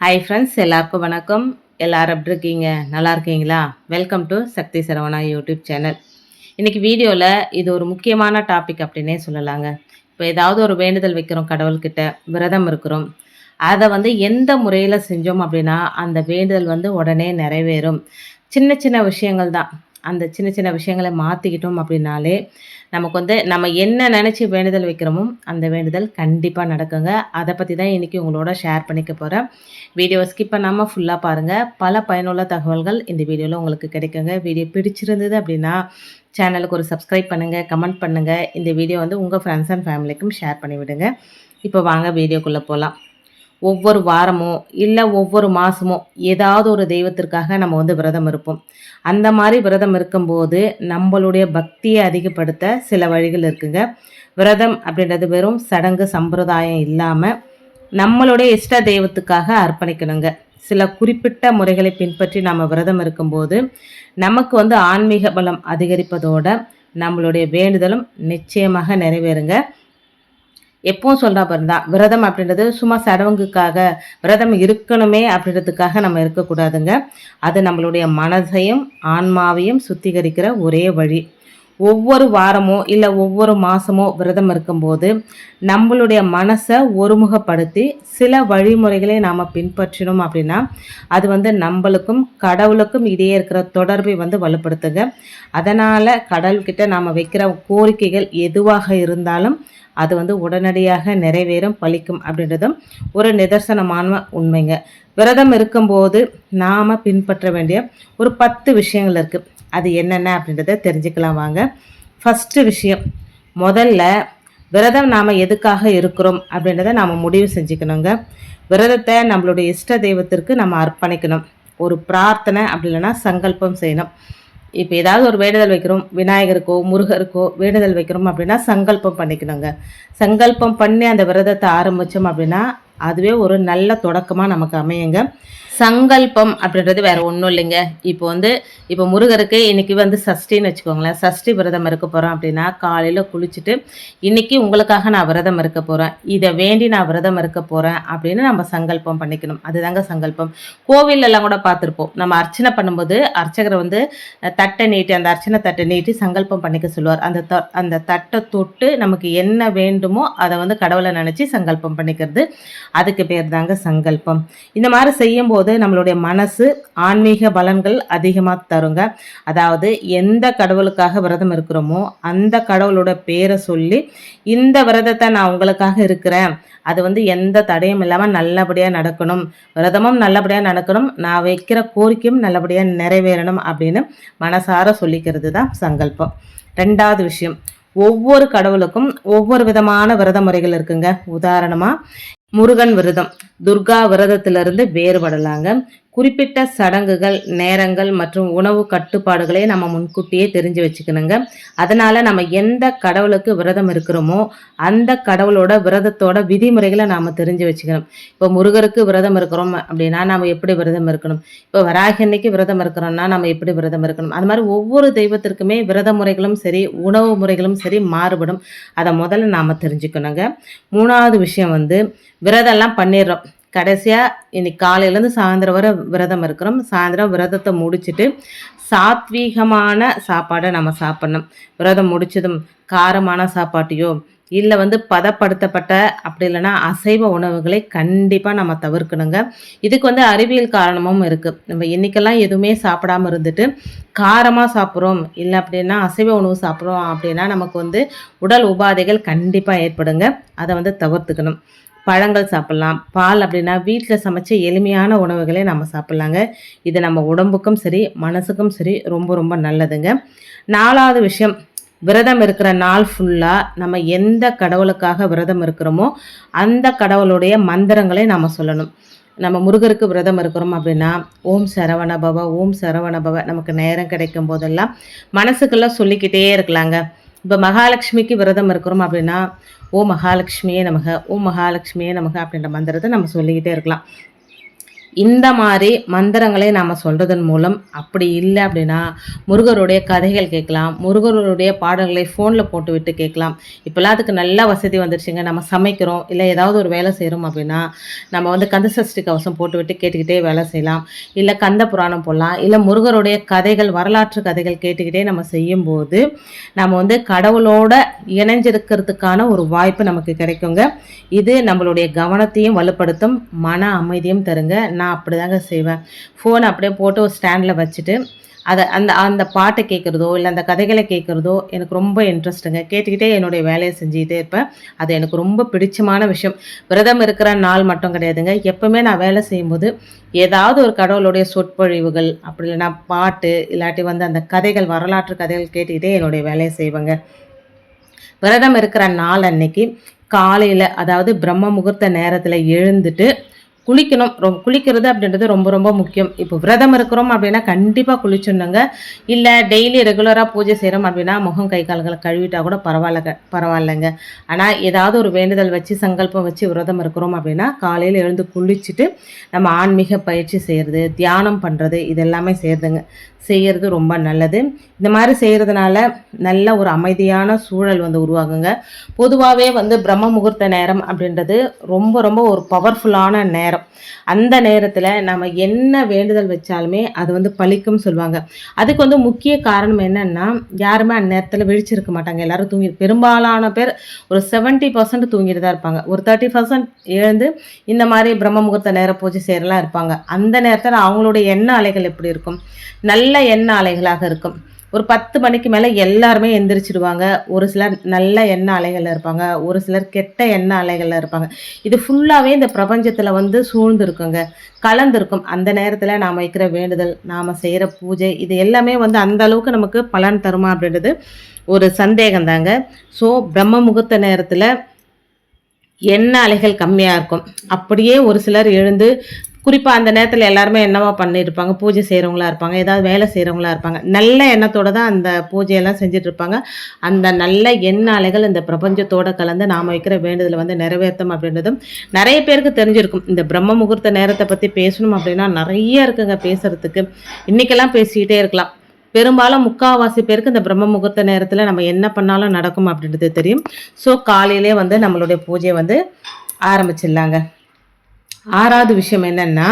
Hi friends எல்லாருக்கும் வணக்கம். எல்லாரும் எப்படி இருக்கீங்க? நல்லா இருக்கீங்களா? Welcome to Sakthi Saravana YouTube channel. இன்றைக்கி வீடியோவில் இது ஒரு முக்கியமான டாபிக் அப்படின்னே சொல்லலாங்க. இப்போ ஏதாவது ஒரு வேண்டுதல் வைக்கிறோம் கடவுள்கிட்ட விரதம் இருக்கிறோம். அதை வந்து எந்த முறையில் செஞ்சோம் அப்படின்னா அந்த வேண்டுதல் வந்து உடனே நிறைவேறும். சின்ன சின்ன விஷயங்கள் தான். அந்த சின்ன சின்ன விஷயங்களை மாற்றிக்கிட்டோம் அப்படின்னாலே நமக்கு வந்து நம்ம என்ன நினச்சி வேண்டுதல் வைக்கிறோமோ அந்த வேண்டுதல் கண்டிப்பாக நடக்குங்க. அதை பற்றி தான் இன்றைக்கி உங்களோட ஷேர் பண்ணிக்க போகிறேன் வீடியோவை ஸ்கிப் பண்ணாமல் ஃபுல்லாக பாருங்கள் பல பயனுள்ள தகவல்கள் இந்த வீடியோவில் உங்களுக்கு கிடைக்குங்க. வீடியோ பிடிச்சிருந்தது அப்படின்னா சேனலுக்கு ஒரு சப்ஸ்கிரைப் பண்ணுங்கள் கமெண்ட் பண்ணுங்கள் இந்த வீடியோ வந்து உங்கள் ஃப்ரெண்ட்ஸ் அண்ட் ஃபேமிலிக்கும் ஷேர் பண்ணிவிடுங்க. இப்போ வாங்க வீடியோக்குள்ளே போகலாம் ஒவ்வொரு வாரமோ இல்லை ஒவ்வொரு மாதமோ ஏதாவது ஒரு தெய்வத்திற்காக நம்ம வந்து விரதம் இருப்போம். அந்த மாதிரி விரதம் இருக்கும்போது நம்மளுடைய பக்தியை அதிகப்படுத்த சில வழிகள் இருக்குங்க. விரதம் அப்படின்றது வெறும் சடங்கு சம்பிரதாயம் இல்லாமல் நம்மளுடைய இஷ்ட தெய்வத்துக்காக அர்ப்பணிக்கணுங்க. சில குறிப்பிட்ட முறைகளை பின்பற்றி நம்ம விரதம் இருக்கும்போது நமக்கு வந்து ஆன்மீக பலம் அதிகரிப்பதோட நம்மளுடைய வேண்டுதலும் நிச்சயமாக நிறைவேறுங்க. எப்பவும் சொல்கிறா பாருந்தா விரதம் அப்படின்றது சும்மா சடங்குக்காக விரதம் இருக்கணுமே அப்படின்றதுக்காக நம்ம இருக்கக்கூடாதுங்க. அது நம்மளுடைய மனதையும் ஆன்மாவையும் சுத்திகரிக்கிற ஒரே வழி. ஒவ்வொரு வாரமோ இல்லை ஒவ்வொரு மாதமோ விரதம் இருக்கும்போது நம்மளுடைய மனசை ஒருமுகப்படுத்தி சில வழிமுறைகளை நாம் பின்பற்றினோம் அப்படின்னா அது வந்து நம்மளுக்கும் கடவுளுக்கும் இடையே இருக்கிற தொடர்பை வந்து வலுப்படுத்துங்க. அதனால் கடவுள்கிட்ட நாம் வைக்கிற கோரிக்கைகள் எதுவாக இருந்தாலும் அது வந்து உடனடியாக நிறைவேறும் பலிக்கும் அப்படின்றதும் ஒரு நிதர்சனமான உண்மைங்க. விரதம் இருக்கும்போது நாம் பின்பற்ற வேண்டிய ஒரு பத்து விஷயங்கள் இருக்குது அது என்னென்ன அப்படின்றத தெரிஞ்சுக்கலாம் வாங்க. ஃபஸ்ட்டு விஷயம் முதல்ல விரதம் நாம் எதுக்காக இருக்கிறோம் அப்படின்றத நாம் முடிவு செஞ்சுக்கணுங்க. விரதத்தை நம்மளுடைய இஷ்ட தெய்வத்திற்கு நம்ம அர்ப்பணிக்கணும். ஒரு பிரார்த்தனை அப்படி இல்லைன்னா சங்கல்பம் செய்யணும். இப்போ ஏதாவது ஒரு வேண்டுதல் வைக்கிறோம் விநாயகருக்கோ முருகருக்கோ வேண்டுதல் வைக்கிறோம் அப்படின்னா சங்கல்பம் பண்ணிக்கணுங்க. சங்கல்பம் பண்ணி அந்த விரதத்தை ஆரம்பித்தோம் அப்படின்னா அதுவே ஒரு நல்ல தொடக்கமாக நமக்கு அமையுங்க. சங்கல்பம் அப்படின்றது வேற ஒன்றும் இல்லைங்க. இப்போ வந்து இப்போ முருகருக்கு இன்னைக்கு வந்து சஷ்டின்னு வச்சுக்கோங்களேன். சஷ்டி விரதம் இருக்க போகிறோம் அப்படின்னா காலையில் குளிச்சுட்டு இன்னைக்கு உங்களுக்காக நான் விரதம் இருக்க போகிறேன் இதை வேண்டி நான் விரதம் இருக்க போகிறேன் அப்படின்னு நம்ம சங்கல்பம் பண்ணிக்கணும். அதுதாங்க சங்கல்பம். கோவிலெல்லாம் கூட பார்த்துருப்போம். நம்ம அர்ச்சனை பண்ணும்போது அர்ச்சகரை வந்து தட்டை நீட்டி அந்த அர்ச்சனை தட்டை நீட்டி சங்கல்பம் பண்ணிக்க சொல்லுவார். அந்த த அந்த தட்டை தொட்டு நமக்கு என்ன வேண்டுமோ அதை வந்து கடவுளை நினச்சி சங்கல்பம் பண்ணிக்கிறது. அதுக்கு பேர் தாங்க சங்கல்பம். இந்த மாதிரி செய்யும்போது போது நம்மளுடைய மனசு ஆன்மீக பலன்கள் அதிகமாக தருங்க. அதாவது எந்த கடவுளுக்காக விரதம் இருக்கிறோமோ அந்த கடவுளோட பேரை சொல்லி இந்த விரதத்தை நான் உங்களுக்காக இருக்கிறேன். அது வந்து எந்த தடையும் இல்லாமல் நல்லபடியாக நடக்கணும். விரதமும் நல்லபடியாக நடக்கணும். நான் வைக்கிற கோரிக்கையும் நல்லபடியாக நிறைவேறணும் அப்படின்னு மனசார சொல்லிக்கிறது தான் சங்கல்பம். ரெண்டாவது விஷயம் ஒவ்வொரு கடவுளுக்கும் ஒவ்வொரு விதமான விரத முறைகள் இருக்குங்க. உதாரணமாக முருகன் விரதம். துர்கா விரதத்திலிருந்து வேறுபடலாங்க. குறிப்பிட்ட சடங்குகள் நேரங்கள் மற்றும் உணவு கட்டுப்பாடுகளை நம்ம முன்கூட்டியே தெரிஞ்சு வச்சுக்கணுங்க. அதனால் நம்ம எந்த கடவுளுக்கு விரதம் இருக்கிறோமோ அந்த கடவுளோட விரதத்தோட விதிமுறைகளை நாம் தெரிஞ்சு வச்சுக்கணும். இப்போ முருகருக்கு விரதம் இருக்கிறோம் அப்படின்னா நம்ம எப்படி விரதம் இருக்கணும்? இப்போ வராகன்னைக்கு விரதம் இருக்கிறோம்னா நம்ம எப்படி விரதம் இருக்கணும்? அது மாதிரி ஒவ்வொரு தெய்வத்திற்குமே விரத முறைகளும் சரி உணவு முறைகளும் சரி மாறுபடும். அதை முதல்ல நாம் தெரிஞ்சுக்கணுங்க. மூணாவது விஷயம் வந்து விரதம்லாம் பண்ணிடுறோம். கடைசியாக இன்னைக்கு காலையிலேருந்து சாயந்தரம் வரை விரதம் இருக்கிறோம். சாயந்தரம் விரதத்தை முடிச்சுட்டு சாத்வீகமான சாப்பாடை நம்ம சாப்பிட்ணும். விரதம் முடிச்சதும் காரமான சாப்பாட்டையோ இல்லை வந்து பதப்படுத்தப்பட்ட அப்படி இல்லைன்னா அசைவ உணவுகளை கண்டிப்பாக நம்ம தவிர்க்கணுங்க. இதுக்கு வந்து அறிவியல் காரணமும் இருக்குது நம்ம இன்றைக்கெல்லாம் எதுவுமே சாப்பிடாம இருந்துட்டு காரமாக சாப்பிட்றோம். இல்லை அப்படின்னா அசைவ உணவு சாப்பிட்றோம் அப்படின்னா நமக்கு வந்து உடல் உபாதைகள் கண்டிப்பாக ஏற்படுங்க. அதை வந்து தவிர்த்துக்கணும். பழங்கள் சாப்பிட்லாம். பால் அப்படின்னா வீட்டில் சமைச்ச எளிமையான உணவுகளை நம்ம சாப்பிட்லாங்க. இது நம்ம உடம்புக்கும் சரி மனசுக்கும் சரி ரொம்ப ரொம்ப நல்லதுங்க. நாலாவது விஷயம் விரதம் இருக்கிற நாள் ஃபுல்லாக நம்ம எந்த கடவுளுக்காக விரதம் இருக்கிறோமோ அந்த கடவுளுடைய மந்திரங்களை நம்ம சொல்லணும். நம்ம முருகருக்கு விரதம் இருக்கிறோம் அப்படின்னா ஓம் சரவண பவ ஓம் சரவண பவ நமக்கு நேரம் கிடைக்கும் போதெல்லாம் மனசுக்கெல்லாம் சொல்லிக்கிட்டே இருக்கலாங்க. இப்போ மகாலட்சுமிக்கு விரதம் இருக்கிறோம் அப்படின்னா ஓ மகாலட்சுமியே நமக ஓ மகாலட்சுமியே நமக அப்படின்ற மந்திரத்தை நம்ம சொல்லிக்கிட்டே இருக்கலாம். இந்த மாதிரி மந்திரங்களை நாம் சொல்கிறதன் மூலம் அப்படி இல்லை அப்படின்னா முருகருடைய கதைகள் கேட்கலாம் முருகருடைய பாடல்களை ஃபோனில் போட்டு விட்டு கேட்கலாம். இப்போல்லாம் அதுக்கு நல்ல வசதி வந்துருச்சுங்க. நம்ம சமைக்கிறோம் இல்லை ஏதாவது ஒரு வேலை செய்கிறோம் அப்படின்னா நம்ம வந்து கந்த சஷ்டி கவசம் போட்டு விட்டு கேட்டுக்கிட்டே வேலை செய்யலாம். இல்லை கந்த புராணம் போடலாம். இல்லை முருகருடைய கதைகள் வரலாற்று கதைகள் கேட்டுக்கிட்டே நம்ம செய்யும்போது நம்ம வந்து கடவுளோட இணைஞ்சிருக்கிறதுக்கான ஒரு வாய்ப்பு நமக்கு கிடைக்குங்க. இது நம்மளுடைய கவனத்தையும் வலுப்படுத்தும் மன அமைதியும் தருங்க. நான் அப்படி தாங்க செய்வேன். ஃபோனை அப்படியே போட்டு ஒரு ஸ்டாண்டில் வச்சுட்டு அதை அந்த அந்த பாட்டை கேட்குறதோ இல்லை அந்த கதைகளை கேட்குறதோ எனக்கு ரொம்ப இன்ட்ரெஸ்ட்டுங்க கேட்டுக்கிட்டே என்னுடைய வேலையை செஞ்சுக்கிட்டே இருப்பேன். அது எனக்கு ரொம்ப பிடிச்சமான விஷயம். விரதம் இருக்கிற நாள் மட்டும் கிடையாதுங்க. எப்போவுமே நான் வேலை செய்யும்போது ஏதாவது ஒரு கடவுளுடைய சொற்பொழிவுகள் அப்படி இல்லைன்னா பாட்டு இல்லாட்டி வந்து அந்த கதைகள் வரலாற்று கதைகள் கேட்டுக்கிட்டே என்னுடைய வேலையை செய்வேங்க. விரதம் இருக்கிற நாள் அன்னைக்கு காலையில் அதாவது பிரம்ம முகூர்த்த நேரத்தில் எழுந்துட்டு குளிக்கணும். ரொம்ப குளிக்கிறது அப்படின்றது ரொம்ப ரொம்ப முக்கியம். இப்போ விரதம் இருக்கிறோம் அப்படின்னா கண்டிப்பாக குளிச்சிடணுங்க. இல்லை டெய்லி ரெகுலராக பூஜை செய்கிறோம் அப்படின்னா முகம் கை கால்களை கழுவிட்டா கூட பரவாயில்ல பரவாயில்லைங்க. ஆனால் ஏதாவது ஒரு வேண்டுதல் வச்சு சங்கல்பம் வச்சு விரதம் இருக்கிறோம் அப்படின்னா காலையில் எழுந்து குளிச்சுட்டு நம்ம ஆன்மீக பயிற்சி செய்கிறது தியானம் பண்ணுறது இது எல்லாமே செய்கிறதுங்க செய்கிறது ரொம்ப நல்லது. இந்த மாதிரி செய்கிறதுனால நல்ல ஒரு அமைதியான சூழல் வந்து உருவாகுங்க. பொதுவாகவே வந்து பிரம்ம முகூர்த்த நேரம் அப்படின்றது ரொம்ப ரொம்ப ஒரு பவர்ஃபுல்லான நேரம். அந்த நேரத்தில் நம்ம என்ன வேண்டுதல் வச்சாலுமே அது வந்து பழிக்கும்னு சொல்லுவாங்க. அதுக்கு வந்து முக்கிய காரணம் என்னன்னா யாருமே அந்த நேரத்தில் விழிச்சிருக்க மாட்டாங்க. எல்லாரும் தூங்கி பெரும்பாலான பேர் ஒரு செவன்ட்டி பர்சன்ட் தூங்கிட்டு தான் இருப்பாங்க. ஒரு தேர்ட்டி பர்சன்ட் எழுந்து இந்த மாதிரி பிரம்ம முகூர்த்த நேர பூஜை செய்கிறலாம் இருப்பாங்க. அந்த நேரத்தில் அவங்களுடைய எண்ண அலைகள் எப்படி இருக்கும்? நல்ல எண்ண அலைகளாக இருக்கும். ஒரு பத்து மணிக்கு மேலே எல்லாருமே எந்திரிச்சிடுவாங்க. ஒரு சிலர் நல்ல எண்ண அலைகளில் இருப்பாங்க. ஒரு சிலர் கெட்ட எண்ண அலைகளில் இருப்பாங்க. இது ஃபுல்லாகவே இந்த பிரபஞ்சத்தில் வந்து சூழ்ந்துருக்குங்க. கலந்துருக்கும். அந்த நேரத்தில் நாம் வைக்கிற வேண்டுதல் நாம் செய்கிற பூஜை இது எல்லாமே வந்து அந்த அளவுக்கு நமக்கு பலன் தருமா அப்படின்றது ஒரு சந்தேகம் தாங்க ஸோ பிரம்ம முகூர்த்த நேரத்தில் எண்ண அலைகள் கம்மியாக இருக்கும். அப்படியே ஒரு சிலர் எழுந்து குறிப்பாக அந்த நேரத்தில் எல்லாருமே என்னவா பண்ணியிருப்பாங்க பூஜை செய்கிறவங்களா இருப்பாங்க. ஏதாவது வேலை செய்கிறவங்களா இருப்பாங்க. நல்ல எண்ணத்தோடு தான் அந்த பூஜையெல்லாம் செஞ்சுட்டு இருப்பாங்க அந்த நல்ல எண்ண அலைகள் இந்த பிரபஞ்சத்தோடு கலந்து நாம் வைக்கிற வேண்டுதலை வந்து நிறைவேற்றம் அப்படின்றதும் நிறைய பேருக்கு தெரிஞ்சிருக்கும். இந்த பிரம்ம முகூர்த்த நேரத்தை பற்றி பேசணும் அப்படின்னா நிறைய இருக்குங்க பேசுகிறதுக்கு இன்றைக்கெல்லாம் பேசிக்கிட்டே இருக்கலாம். பெரும்பாலும் முக்கால்வாசி பேருக்கு இந்த பிரம்ம முகூர்த்த நேரத்தில் நம்ம என்ன பண்ணாலும் நடக்கும் அப்படின்றது தெரியும். ஸோ காலையிலே வந்து நம்மளுடைய பூஜையை வந்து ஆரம்பிச்சிடலாங்க. ஆறாவது விஷயம் என்னன்னா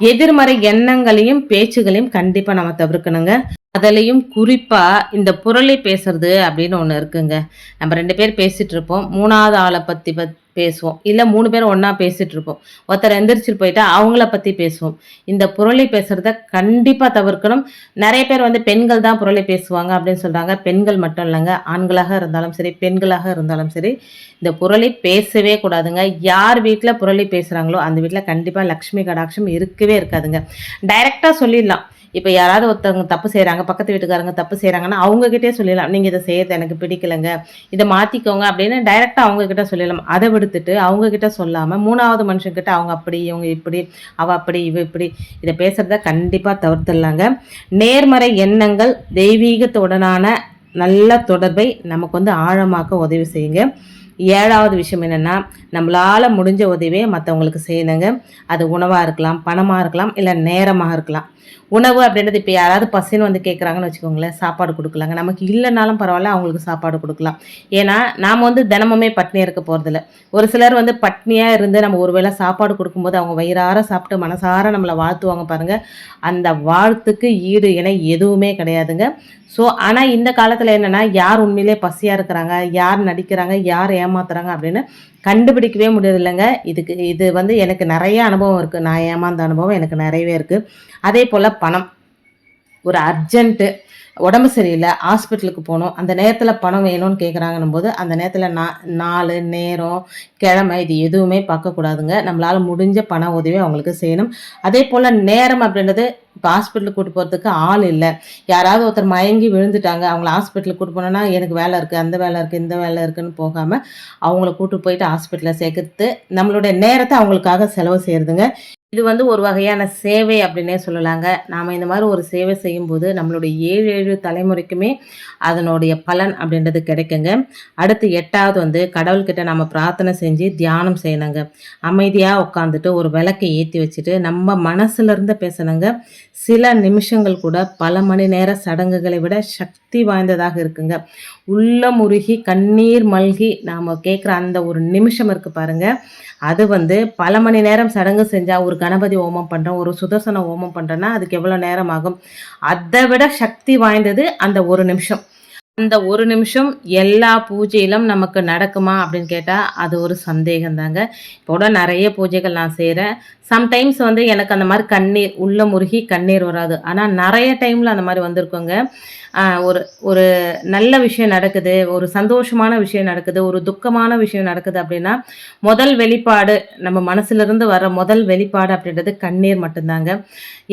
எதிர்மறை எண்ணங்களையும் பேச்சுகளையும் கண்டிப்பாக நம்ம தவிர்க்கணுங்க. அதுலேயும் குறிப்பாக இந்த புரளி பேசுறது அப்படின்னு ஒன்று இருக்குங்க. நம்ம ரெண்டு பேர் பேசிகிட்டு இருப்போம். மூணாவது ஆளை பற்றி பத் பேசுவோம். இல்லை மூணு பேர் ஒன்றா பேசிகிட்டு இருப்போம். ஒருத்தர் எந்திரிச்சிட்டு போயிட்டா அவங்கள பற்றி பேசுவோம். இந்த புரளி பேசுகிறத கண்டிப்பாக தவிர்க்கணும். நிறைய பேர் வந்து பெண்கள் தான் புரளி பேசுவாங்க அப்படின்னு சொல்கிறாங்க பெண்கள் மட்டும் இல்லைங்க. ஆண்களாக இருந்தாலும் சரி பெண்களாக இருந்தாலும் சரி இந்த புரளி பேசவே கூடாதுங்க. யார் வீட்டில் புரளி பேசுகிறாங்களோ அந்த வீட்டில் கண்டிப்பாக லக்ஷ்மி கடாட்சம் இருக்கவே இருக்காதுங்க. டைரெக்டாக சொல்லிடலாம். இப்போ யாராவது ஒருத்தவங்க தப்பு செய்கிறாங்க பக்கத்து வீட்டுக்காரங்க தப்பு செய்கிறாங்கன்னா அவங்கக்கிட்டே சொல்லிடலாம். நீங்கள் இதை செய்யறது எனக்கு பிடிக்கலைங்க இதை மாற்றிக்கோங்க அப்படின்னு டைரெக்டாக அவங்கக்கிட்ட சொல்லிடலாம். அதை விடுத்துட்டு அவங்கக்கிட்ட சொல்லாமல் மூணாவது மனுஷங்கிட்ட அவங்க அப்படி இவங்க இப்படி அவள் அப்படி இவ இப்படி இதை பேசுகிறத கண்டிப்பாக தவிர்த்துடலாங்க. நேர்மறை எண்ணங்கள் தெய்வீகத்துடனான நல்ல தொடர்பை நமக்கு வந்து ஆழமாக்க உதவி செய்யுங்க. ஏழாவது விஷயம் என்னென்னா நம்மளால் முடிஞ்ச உதவியை மற்றவங்களுக்கு செய்யணுங்க அது உணவாக இருக்கலாம் பணமாக இருக்கலாம் இல்லை நேரமாக இருக்கலாம். உணவு அப்படின்றது இப்போ யாராவது பசின்னு வந்து கேட்குறாங்கன்னு வச்சுக்கோங்களேன் சாப்பாடு கொடுக்கலாங்க. நமக்கு இல்லைனாலும் பரவாயில்ல அவங்களுக்கு சாப்பாடு கொடுக்கலாம். ஏன்னா நாம் வந்து தினமுமே பட்னியாக இருக்க போகிறதில்ல ஒரு சிலர் வந்து பட்னியாக இருந்து நம்ம ஒரு வேளை சாப்பாடு கொடுக்கும்போது அவங்க வயிறார சாப்பிட்டு மனசார நம்மளை வாழ்த்துவாங்க பாருங்கள் அந்த வாழ்த்துக்கு ஈடு இணை எதுவுமே கிடையாதுங்க. ஸோ ஆனால் இந்த காலத்தில் என்னென்னா யார் உண்மையிலே பசியாக இருக்கிறாங்க யார் நடிக்கிறாங்க யார் ஏமாத்துறாங்க அப்படின்னு கண்டுபிடிக்கவே முடியாது இல்லைங்க இதுக்கு இது வந்து எனக்கு நிறைய அனுபவம் இருக்குது நான் ஏமாந்த அனுபவம் எனக்கு நிறையவே இருக்குது அதே போல் பணம். ஒரு அர்ஜென்ட்டு உடம்பு சரியில்லை ஹாஸ்பிட்டலுக்கு போகணும் அந்த நேரத்தில் பணம் வேணும்னு கேட்குறாங்கன்னும் போது அந்த நேரத்தில் நா நாலு நேரம் கிழமை இது எதுவுமே பார்க்கக்கூடாதுங்க நம்மளால் முடிஞ்ச பண உதவி அவங்களுக்கு செய்யணும். அதே போல் நேரம் அப்படின்றது இப்போ ஹாஸ்பிட்டலுக்கு கூட்டு போகிறதுக்கு ஆள் இல்லை. யாராவது ஒருத்தர் மயங்கி விழுந்துட்டாங்க அவங்கள ஹாஸ்பிட்டலுக்கு கூட்டு போனோன்னா எனக்கு வேலை இருக்குது அந்த வேலை இருக்குது இந்த வேலை இருக்குதுன்னு போகாமல் அவங்கள கூட்டு போயிட்டு ஹாஸ்பிட்டலில் சேர்க்கறது நம்மளுடைய நேரத்தை அவங்களுக்காக செலவு செய்கிறதுங்க இது வந்து ஒரு வகையான சேவை அப்படின்னே சொல்லலாங்க. நாம் இந்த மாதிரி ஒரு சேவை செய்யும்போது, நம்மளுடைய 7, 7 தலைமுறைக்குமே அதனுடைய பலன் அப்படின்றது கிடைக்குங்க. அடுத்து எட்டாவது வந்து கடவுள்கிட்ட நம்ம பிரார்த்தனை செஞ்சு தியானம் செய்யணுங்க. அமைதியாக உட்காந்துட்டு ஒரு விளக்க ஏற்றி வச்சுட்டு, நம்ம மனசுலருந்து பேசணுங்க. சில நிமிஷங்கள் கூட பல மணி நேர சடங்குகளை விட சக்தி வாய்ந்ததாக இருக்குங்க. உள்ளமுருகி, கண்ணீர் மல்கி நாம் கேட்குற அந்த ஒரு நிமிஷம் இருக்குது பாருங்கள் அது வந்து பல மணி நேரம் சடங்கு செஞ்சால் ஒரு கணபதி ஹோமம் பண்ணுறோம் ஒரு சுதர்சன ஹோமம் பண்ணுறோன்னா அதுக்கு எவ்வளோ நேரம் ஆகும்? அதை விட சக்தி வாய்ந்தது அந்த ஒரு நிமிஷம். அந்த ஒரு நிமிஷம் எல்லா பூஜையிலும் நமக்கு நடக்குமா அப்படின்னு கேட்டால் அது ஒரு சந்தேகம் தாங்க. இப்போ கூட நிறைய பூஜைகள் நான் செய்கிறேன் சம்டைம்ஸ் வந்து எனக்கு அந்த மாதிரி கண்ணீர் உள்ள முருகி கண்ணீர் வராது. ஆனால் நிறைய டைமில் அந்த மாதிரி வந்திருக்குங்க. ஒரு ஒரு நல்ல விஷயம் நடக்குது, ஒரு சந்தோஷமான விஷயம் நடக்குது, ஒரு துக்கமான விஷயம் நடக்குது அப்படின்னா, முதல் வெளிப்பாடு நம்ம மனசுலருந்து வர முதல் வெளிப்பாடு அப்படின்றது கண்ணீர் மட்டும்தாங்க.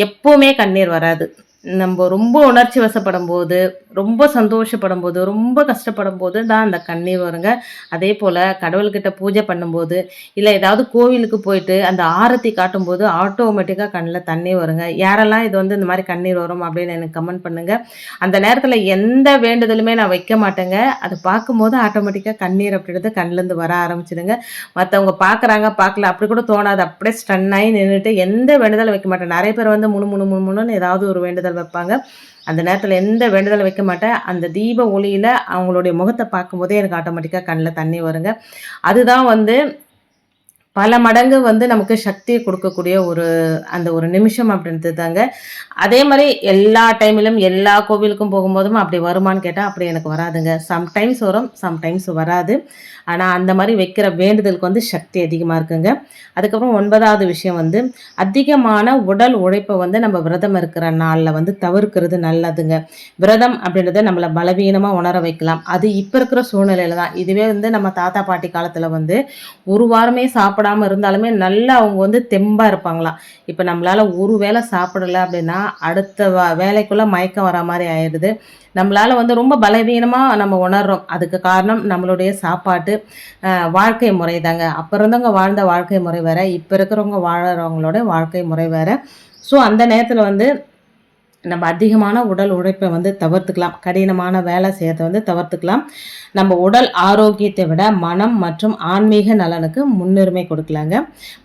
எப்போவுமே கண்ணீர் வராது. நம்ம ரொம்ப உணர்ச்சி வசப்படும் போது ரொம்ப சந்தோஷப்படும் போது ரொம்ப கஷ்டப்படும் போது தான் அந்த கண்ணீர் வருங்க. அதே போல் கடவுள்கிட்ட பூஜை பண்ணும்போது, இல்லை ஏதாவது கோவிலுக்கு போயிட்டு அந்த ஆரத்தி காட்டும்போது ஆட்டோமேட்டிக்காக கண்ணில் தண்ணி வருங்க. யாரெல்லாம் இது வந்து இந்த மாதிரி கண்ணீர் வரும் அப்படின்னு எனக்கு கமெண்ட் பண்ணுங்க. அந்த நேரத்தில் எந்த வேண்டுதலுமே நான் வைக்க மாட்டேங்க. அது பார்க்கும்போது ஆட்டோமேட்டிக்காக கண்ணீர் அப்படின்றது கண்ணிலேருந்து வர ஆரம்பிச்சிடுங்க மற்றவங்க பார்க்குறாங்க, பார்க்கல அப்படி கூட தோணாது. அப்படியே ஸ்டன் ஆகி நின்றுட்டு எந்த வேண்டுதலும் வைக்க மாட்டேன். நிறைய பேர் வந்து முணு முணு முணு முணுன்னு ஏதாவது ஒரு வேண்டுதல் வைப்பாங்க. அந்த நேரத்தில் எந்த வேண்டுதலும் வைக்க மாட்டேன். அந்த தீப ஒளியில் அவங்களுடைய முகத்தை பார்க்கும்போதே எனக்கு ஆட்டோமேட்டிக்காக கண்ணில் தண்ணி வருங்க. அதுதான் வந்து பல மடங்கு வந்து நமக்கு சக்தியை கொடுக்கக்கூடிய ஒரு அந்த ஒரு நிமிஷம் அப்படின்றது தாங்க. அதே மாதிரி எல்லா டைமிலும் எல்லா கோவிலுக்கும் போகும்போதும் அப்படி வருமான்னு கேட்டால் அப்படி எனக்கு வராதுங்க. சம்டைம்ஸ் வரும், சம்டைம்ஸ் வராது. ஆனால் அந்த மாதிரி வைக்கிற வேண்டுதலுக்கு வந்து சக்தி அதிகமாக இருக்குங்க. அதுக்கப்புறம் ஒன்பதாவது விஷயம் வந்து, அதிகமான உடல் உழைப்பை வந்து நம்ம விரதம் இருக்கிற நாளில் வந்து தவிர்க்கிறது நல்லதுங்க. விரதம் அப்படின்றத நம்மளை பலவீனமாக உணர வைக்கலாம். அது இப்போ இருக்கிற சூழ்நிலையில் தான். இதுவே வந்து நம்ம தாத்தா, பாட்டி காலத்தில் வந்து, ஒரு வாரமே சாப்பிடாம இருந்தாலுமே நல்லா அவங்க வந்து தெம்பாக இருப்பாங்களாம். இப்போ நம்மளால் ஒரு வேளை சாப்பிடல அப்படின்னா, அடுத்த வேலைக்குள்ளே மயக்கம் வரா மாதிரி ஆயிடுது. நம்மளால் வந்து ரொம்ப பலவீனமாக நம்ம உணர்றோம். அதுக்கு காரணம் நம்மளுடைய சாப்பாட்டு, வாழ்க்கை முறை தாங்க. அப்போ இருந்தவங்க வாழ்ந்த வாழ்க்கை முறை வேறு இப்போ இருக்கிறவங்க வாழறவங்களோட வாழ்க்கை முறை வேறு ஸோ அந்த நேரத்தில் வந்து நம்ம அதிகமான உடல் உழைப்பை வந்து தவிர்த்துக்கலாம். கடினமான வேலை செய்யறதை வந்து தவிர்த்துக்கலாம். நம்ம உடல் ஆரோக்கியத்தை விட மனம் மற்றும் ஆன்மீக நலனுக்கு முன்னுரிமை கொடுக்கலாங்க.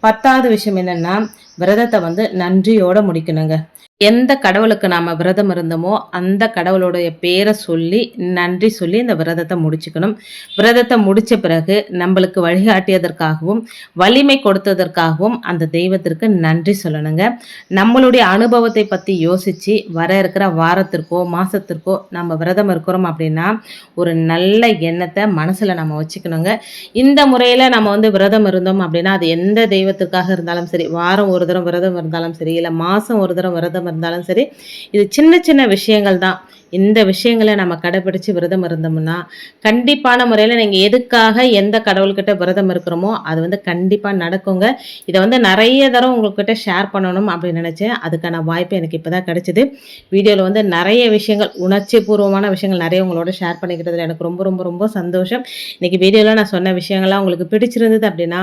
10வது விஷயம் என்னன்னா, விரதத்தை வந்து நன்றியோட முடிக்கணுங்க. எந்த கடவுளுக்கு நாம விரதம் இருந்தோமோ, அந்த கடவுளுடைய பேரை சொல்லி, நன்றி சொல்லி இந்த விரதத்தை முடிச்சுக்கணும். விரதத்தை முடிச்ச பிறகு நம்மளுக்கு வழிகாட்டியதற்காகவும், வலிமை கொடுத்ததற்காகவும் அந்த தெய்வத்திற்கு நன்றி சொல்லணுங்க. நம்மளுடைய அனுபவத்தை பத்தி யோசிச்சு, வர இருக்கிற வாரத்திற்கோ, மாசத்திற்கோ நம்ம விரதம் இருக்கிறோம் அப்படின்னா, ஒரு நல்ல எண்ணத்தை மனசுல நம்ம வச்சுக்கணுங்க. இந்த முறையில நம்ம வந்து விரதம் இருந்தோம் அப்படின்னா, அது எந்த தெய்வத்திற்காக இருந்தாலும் சரி, வாரம் ஒரு ஒரு தரம் விரதம் இருந்தாலும் சரி, இல்லை மாதம் ஒரு தரம் விரதம் இருந்தாலும் சரி, இது சின்ன சின்ன விஷயங்கள் தான். இந்த விஷயங்களை நம்ம கடைபிடிச்சு விரதம் இருந்தோம்னா, கண்டிப்பான முறையில் நீங்கள் எதுக்காக எந்த கடவுள்கிட்ட விரதம் இருக்கிறோமோ, அது வந்து கண்டிப்பாக நடக்குங்க. இதை வந்து நிறைய தரம் உங்கள்கிட்ட ஷேர் பண்ணணும் அப்படின்னு நினச்சேன் அதுக்கான வாய்ப்பு எனக்கு இப்போ தான் கிடச்சிது வீடியோவில் வந்து நிறைய விஷயங்கள், உணர்ச்சி பூர்வமான விஷயங்கள் நிறைய உங்களோட ஷேர் பண்ணிக்கிறதுல எனக்கு ரொம்ப ரொம்ப ரொம்ப சந்தோஷம். இன்னைக்கு வீடியோவில் நான் சொன்ன விஷயங்கள்லாம் உங்களுக்கு பிடிச்சிருந்தது அப்படின்னா,